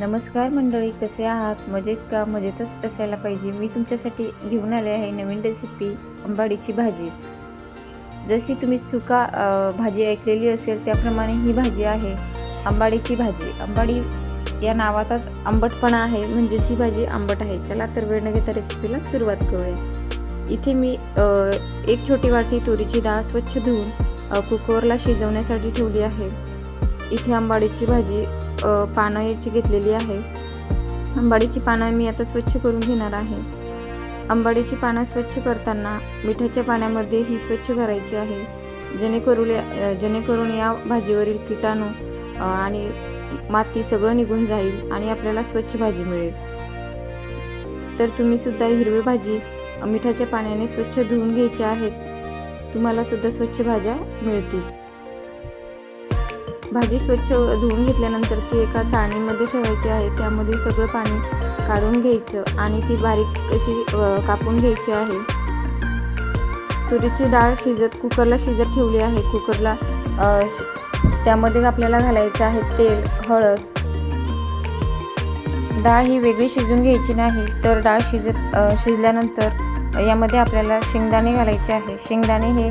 नमस्कार मंडळी कसे आहात? मजेत का? मजेतच असायला पाहिजे. मी तुमच्यासाठी घेऊन आले आहे नवीन रेसिपी आंबाडीची भाजी. जशी तुम्ही चुका भाजी ऐकलेली असेल त्याप्रमाणे ही भाजी आहे आंबाडीची भाजी. आंबाडी या नावातच आंबटपणा आहे म्हणजेच ही भाजी आंबट आहे. चला तर वेळ न घेता रेसिपीला सुरुवात करूया. इथे मी एक छोटी वाटी तुरीची डाळ स्वच्छ धुवून कुकरला शिजवण्यासाठी ठेवली आहे. इथे आंबाडीची भाजी पानं याची घेतलेली आहे. आंबाडीची पानं मी आता स्वच्छ करून घेणार आहे. आंबाडीची पानं स्वच्छ करताना मिठाच्या पाण्यामध्ये ही स्वच्छ करायची आहे. जेणेकरून जेणेकरून या भाजीवरील किटाणू आणि माती सगळं निघून जाईल आणि आपल्याला स्वच्छ भाजी मिळेल. तर तुम्ही सुद्धा हिरवी भाजी मिठाच्या पाण्याने स्वच्छ धुवून घ्यायच्या आहेत. तुम्हाला सुद्धा स्वच्छ भाज्या मिळतील. भाजी स्वच्छ धुवून घेतल्यानंतर ती एका चाळणीमध्ये ठेवायची आहे. त्यामध्ये सगळं पाणी काढून घ्यायचं आणि ती बारीक अशी कापून घ्यायची आहे. तुरीची डाळ शिजत कुकरला शिजत ठेवली आहे. कुकरला शि- त्यामध्ये आपल्याला घालायचं आहे तेल हळद. डाळ ही वेगळी शिजून घ्यायची नाही तर डाळ शिजत शिजल्यानंतर यामध्ये आपल्याला शेंगदाणे घालायचे आहे. शेंगदाणे हे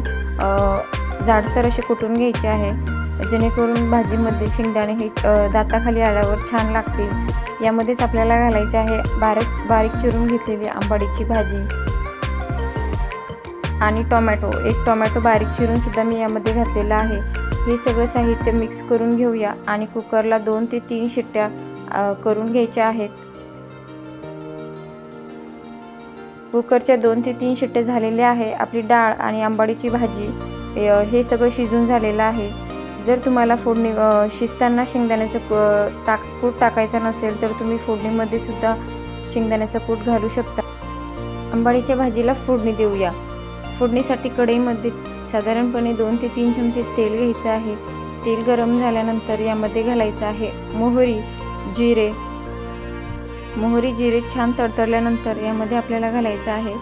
जाडसर असे कुटून घ्यायचे आहे. जेणेकरून भाजीमध्ये शेंगदाणे हे दाताखाली आल्यावर छान लागतील. यामध्येच आपल्याला घालायचे आहे बारीक बारीक चिरून घेतलेली आंबाडीची भाजी. आणि टोमॅटो. एक टोमॅटो बारीक चिरूनसुद्धा मी यामध्ये घातलेला आहे. हे सगळं साहित्य मिक्स करून घेऊया आणि कुकरला दोन ते तीन शिट्ट्या करून घ्यायच्या आहेत. कुकरच्या दोन ते तीन शिट्ट्या झालेल्या आहे. आपली डाळ आणि आंबाडीची भाजी हे सगळं शिजून झालेलं आहे. जर तुम्हाला फोडणी शिजताना शेंगदाण्याचं क- टाक कूट टाकायचा नसेल तर तुम्ही फोडणीमध्ये सुद्धा शेंगदाण्याचं कूट घालू शकता. आंबाडीच्या भाजीला फोडणी देऊया. फोडणीसाठी कढईमध्ये साधारणपणे दोन ते तीन चमचे तेल घ्यायचं आहे. तेल गरम झाल्यानंतर यामध्ये घालायचं आहे मोहरी जिरे. मोहरी जिरे छान तडतडल्यानंतर यामध्ये आपल्याला घालायचं आहे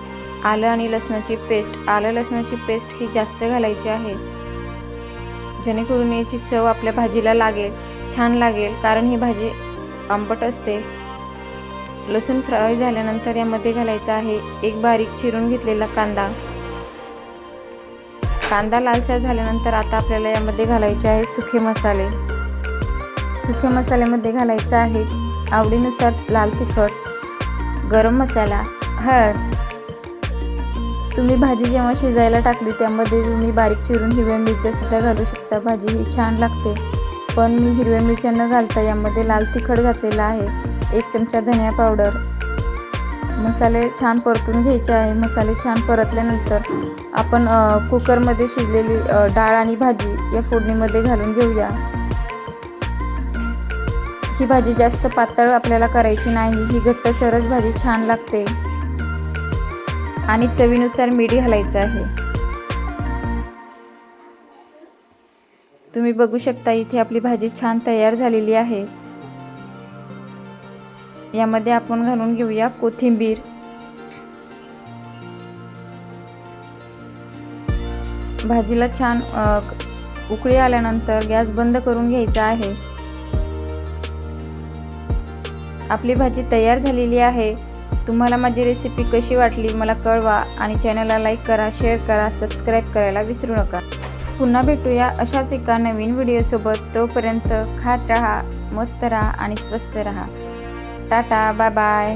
आलं आणि लसणाची पेस्ट. आलं लसणाची पेस्ट ही जास्त घालायची आहे. जेणेकरून याची चव आपल्या भाजीला लागेल छान लागेल. कारण ही भाजी आंबट असते. लसूण फ्राय झाल्यानंतर यामध्ये घालायचा आहे एक बारीक चिरून घेतलेला कांदा. कांदा लालसा झाल्यानंतर आता आपल्याला यामध्ये घालायचे आहे सुखे मसाले. सुके मसाल्यामध्ये घालायचं आहे आवडीनुसार लाल तिखट गरम मसाला हळद तुम्ही भाजी जेव्हा शिजायला टाकली त्यामध्ये तुम्ही बारीक चिरून हिरव्या मिरच्या सुद्धा घालू शकता. भाजी ही छान लागते. पण मी हिरव्या मिरच्या न घालता यामध्ये लाल तिखट घातलेला आहे. एक चमचा धनिया पावडर. मसाले छान परतून घ्यायचे आहे. मसाले छान परतल्यानंतर आपण कुकरमध्ये शिजलेली डाळ आणि भाजी या फोडणीमध्ये घालून घेऊया. ही भाजी जास्त पातळ आपल्याला करायची नाही. ही घट्ट सरस भाजी छान लागते. आणि चवीनुसार मिठी घालायचं आहे. तुम्ही बघू शकता इथे आपली भाजी छान तयार झालेली आहे. यामध्ये आपण घालून घेऊया कोथिंबीर. भाजीला छान उकळी आल्यानंतर गॅस बंद करून घ्यायचा आहे. आपली भाजी तयार झालेली आहे. तुम्हाला माझी रेसिपी कशी वाटली मला कळवा आणि चॅनलला लाईक करा शेअर करा सबस्क्राईब करायला विसरू नका. पुन्हा भेटूया अशाच एका नवीन व्हिडिओसोबत तोपर्यंत खात राहा मस्त राहा आणि स्वस्त राहा. Tata bye bye